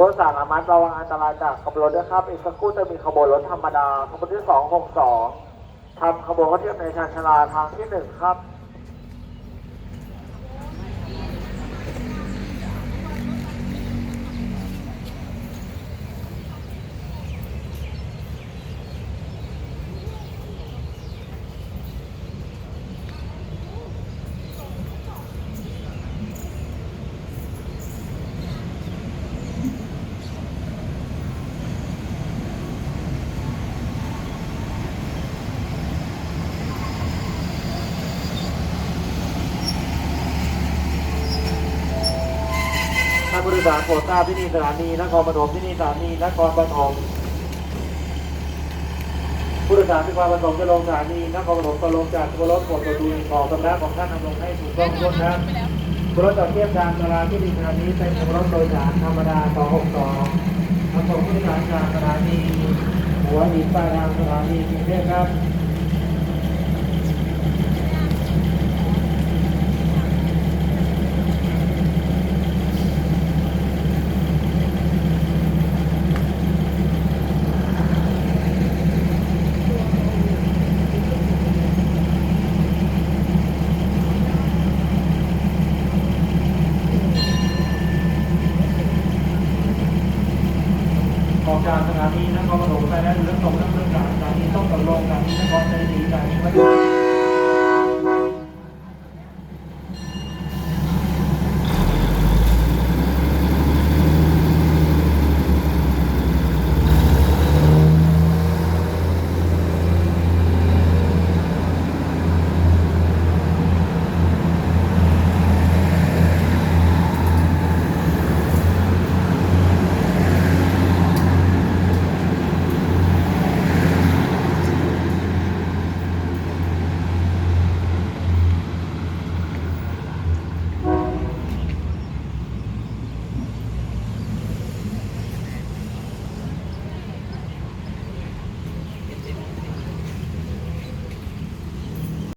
รถสารระมัดระวังอันตรายจากขบวนรถด้วยครับ อีกสักครู่จะมีขบวนรถธรรมดาขบวนที่สอง62ทำขบวนเขาเทียบในชานชาลาทางที่หนึ่งครับ ผู้โดยสารโปรดทราบที่นี่สถานีนครปฐมที่นี่สถานีนครปฐมผู้โดยสารที่ความประสงค์จะลงสถานีนครปฐมก็ลงจากตัวรถโปรดตรวดูของสำนักของท่านนำลงให้ถูกต้องทุกคนนะรถจอดเทียบทางสถาที่ดีสถานีเป็นรถโดยสารธรรมดา 262นำส่งผู้โดยสารจากสถานีหัวหินปลายทางสถานีกรุงเทพครับ การสถานีนครปฐมไปแล้วเรื่องตกน้ำเรื่องการสถานีต้องตกลงสถานีนครชัยศรีสถานีพัทยา